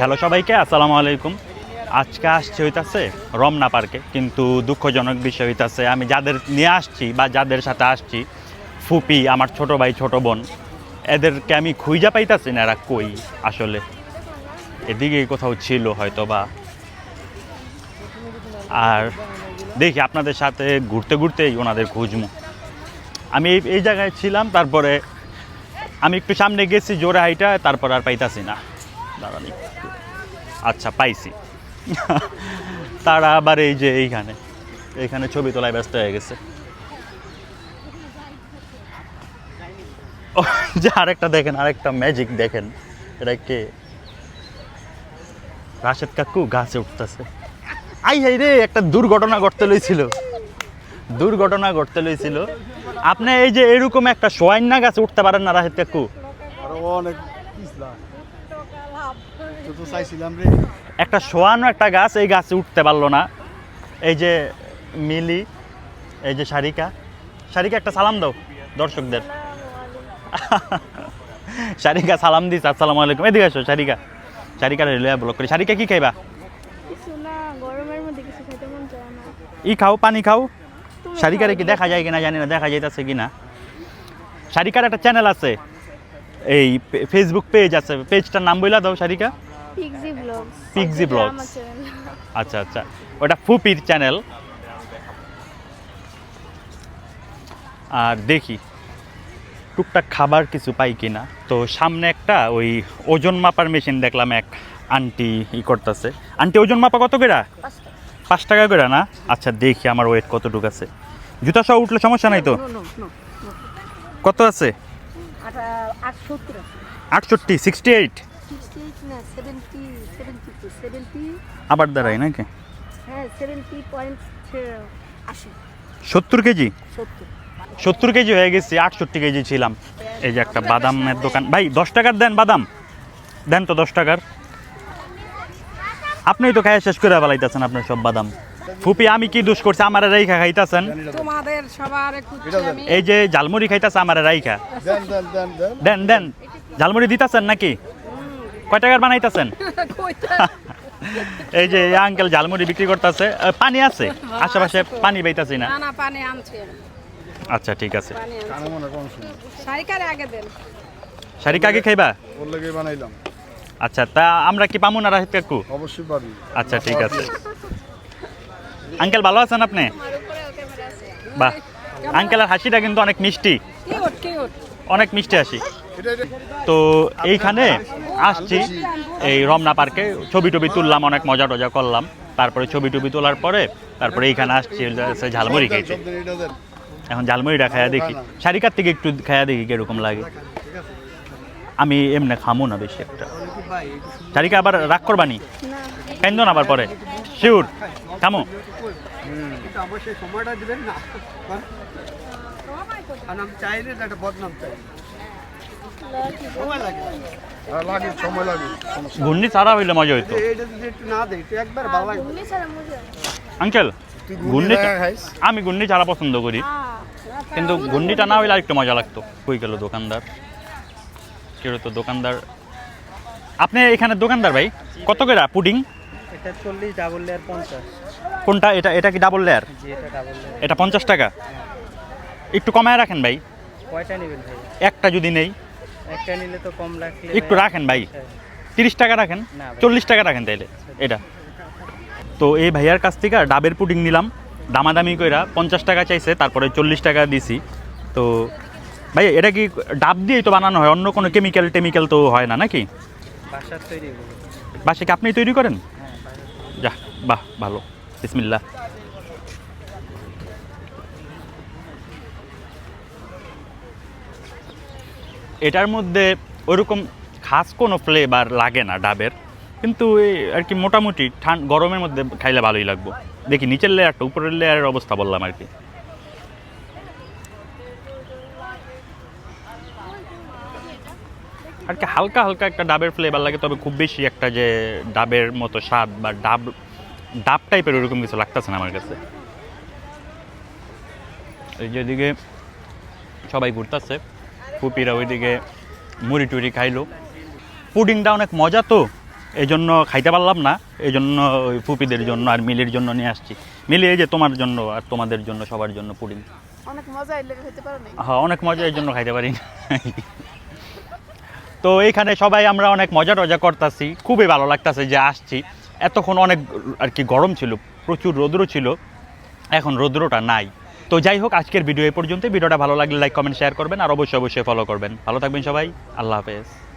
Hello সবাইকে, আসসালামু আলাইকুম। আজকে আসছে হইতাছে রমনা পার্কে, কিন্তু দুঃখজনক বিষয় হইতাছে, আমি যাদের নিয়ে আসছি বা যাদের সাথে আসছি, ফুপি, আমার ছোট ভাই, ছোট বোন, এদেরকে আমি খুঁজা পাইতাছি না, এরা কই আসলে? এদিকেই কোথাও ছিল হয়তো বা আর দেখি আপনাদের সাথে ঘুরতে ঘুরতেই ওনাদের খুঁজবো। আমি এই এই জায়গায় ছিলাম, তারপরে আমি একটু সামনে গেছি, জোরে হাইটা, তারপর আর পাইতাছি না। একটু। আচ্ছা পাইছি। তারা আবার এই যে এইখানে। এইখানে ছবি তোলায় ব্যস্ত হয়ে গেছে। যে আরেকটা দেখেন, আরেকটা ম্যাজিক দেখেন। এটা কে? রাশেদ কাকু গাছে উঠতেছে। আই হাই রে, একটা দুর্ঘটনা ঘটতে লইছিল। দুর্ঘটনা ঘটতে লইছিল। আপনি এই যে এরকম একটা সোয়াইন না গাছে উঠতে পারেন না, রাশেদ কাকু? অনেক তো তো চাইছিলাম রে। একটা শোয়ানো একটা গাছ এই গাছে উঠতে পারল না। এই যে মিলি এই যে সারিকা। সারিকা একটা সালাম দাও দর্শকদের। সারিকা সালাম দিস আসসালামু আলাইকুম। এদিকে আসো সারিকা। সারিকা রেলওয়ে ব্লক করি। সারিকা কি খাইবা? কিছু না গরমের মধ্যে কিছু খেতে মন চায় না। ই খাও পানি খাও। তুমি সারিকারে কি দেখা যায় কিনা জানি না দেখা যাইতেছে কিনা। সারিকার একটা চ্যানেল আছে। এই ফেসবুক পেজ আছে পেজটার নাম বইলা দাও Sarika. Pixie blogs Pixie blogs. আচ্ছা আচ্ছা। ওটা ফুপির চ্যানেল আর দেখি টুকটাক খাবার কিছু পাই কিনা। তো সামনে একটা ওই ওজন মাপার মেশিন দেখলাম এক আন্টি ই করতেছে। আন্টি ওজন মাপা কত করে? পাঁচ টাকা। করে না? আচ্ছা দেখি আমার ওয়েট কতটুকু আছে। জুতা সহ উঠলে সমস্যা নাই তো? কত আছে? আটষট্টি। সিক্সটি এইট আবার দাঁড়াই নাকি? হ্যাঁ সেভেন্টি পয়েন্ট আশি। সত্তর কেজি? সত্তর। সত্তর কেজি হয়ে গেছি আটষট্টি কেজি ছিলাম। এই যে একটা বাদামের দোকান। ভাই দশ টাকার দেন বাদাম। দেন তো দশ টাকার। আপনি তো খাইয়া শেষ করে ফেলাইতেছেন আপনার সব বাদাম। ফুপি আমি কি দোষ করছি? আমার রাইখা খাইতেছেন। তোমাদের সবার এই যে ঝালমুড়ি খাইতেছে আমার রাইখা। দেন দেন দেন দেন। দেন দেন। ঝালমুড়ি দিতেছেন নাকি? কয় টাকার বানাইতেছেন? এই যে এই আঙ্কেল ঝালমুড়ি বিক্রি করতেছে। পানি আছে? আশেপাশে পানি পাইতাছি না? পানি আনছি আচ্ছা ঠিক আছে। মনে শারিক আগে খাইবা? বানাইলাম। আচ্ছা তা আমরা কি পামু না রাহিত কাকু অবশ্যই পারবি আচ্ছা ঠিক আছে। আঙ্কেল ভালো আছেন আপনি? বাহ। আঙ্কেলের হাসিটা কিন্তু অনেক মিষ্টি। অনেক মিষ্টি হাসি। তো এইখানে আসছি। এই রমনা পার্কে ছবি টবি তুললাম, অনেক মজা টজা করলাম। তারপরে ছবি টবি তোলার পরে তারপরে এইখানে আসছি ঝালমুড়ি দেন এখন ঝালমুড়িটা খায়া দেখি। শারিকার থেকে একটু খায়া দেখি কীরকম লাগে? আমি এমনি খামো না বেশি একটা। শারিকা আবার রাগ করবানি কেন আবার পরে। শিউর, খামো। সময়টা না। লাগে আর সময় লাগে ঘূর্ণি ছাড়া হইলে মজা হইতো। এটা যদি একটু না দেয় একটু একবার ভালো লাগবে ঘুগনি ছাড়া মজা আঙ্কেল ঘূর্ণি আমি ঘূর্ণি ছাড়া পছন্দ করি। কিন্তু ঘূর্ণিটা না হইলে আরেকটু মজা লাগতো। কই গেল দোকানদার? কেউ তো দোকানদার? আপনি এখানে দোকানদার ভাই? কত করে পুডিং? এটা চল্লিশ ডাবল লেয়ার পঞ্চাশ কোনটা? এটা এটা কি ডাবল লেয়ার এটা ডাবল লেয়ার এটা পঞ্চাশ টাকা। একটু কমায় রাখেন ভাই। কয়টা নেবেন ভাই? একটা যদি নেই। একটা নিলে তো কম রাখলে একটু রাখেন ভাই। তিরিশ টাকা রাখেন। চল্লিশ টাকা রাখেন তাইলে এটা। তো এই ভাইয়ার কাছ থেকে ডাবের পুডিং নিলাম দামাদামি কইরা পঞ্চাশ টাকা চাইছে তারপরে চল্লিশ টাকা দিছি। তো ভাই এটা কি ডাব দিয়েই তো বানানো হয় অন্য কোনো কেমিক্যাল টেমিক্যাল তো হয় না নাকি? বাসে কি আপনি তৈরি করেন? হ্যাঁ যা বাহ ভালো। বিসমিল্লা এটার মধ্যে ওরকম খাস কোনো ফ্লেভার লাগে না ডাবের। কিন্তু এই আর কি মোটামুটি ঠান গরমের মধ্যে খাইলে ভালোই লাগবো। দেখি নিচের লেয়ারটা, উপরের লেয়ারের অবস্থা বললাম আর কি। আর কি হালকা হালকা একটা ডাবের ফ্লেভার লাগে, তবে খুব বেশি একটা যে ডাবের মতো স্বাদ বা ডাব ডাব টাইপের ওরকম কিছু লাগতেছে না আমার কাছে। এই যেদিকে সবাই ঘুরতেছে। পুপিরা ওইদিকে মুড়ি টুড়ি খাইলো। পুডিংটা অনেক মজা তো এই জন্য খাইতে পারলাম না এই জন্য ওই ফুপিদের জন্য আর মিলির জন্য নিয়ে আসছি। মিলি এই যে তোমার জন্য আর তোমাদের জন্য সবার জন্য পুডিং। অনেক মজা হ্যাঁ অনেক মজা এই জন্য খাইতে পারি। না। তো এইখানে সবাই আমরা অনেক মজা টজা করতেছি খুবই ভালো লাগতেছে যে আসছি। এতক্ষণ অনেক আর কি গরম ছিল প্রচুর রৌদ্র ছিল এখন রৌদ্রটা নাই। তো যাই হোক, আজকের ভিডিও এ পর্যন্ত ভিডিওটা ভালো লাগলে লাইক কমেন্ট শেয়ার করবেন আর অবশ্যই অবশ্যই ফলো করবেন। ভালো থাকবেন সবাই। আল্লাহ হাফেজ।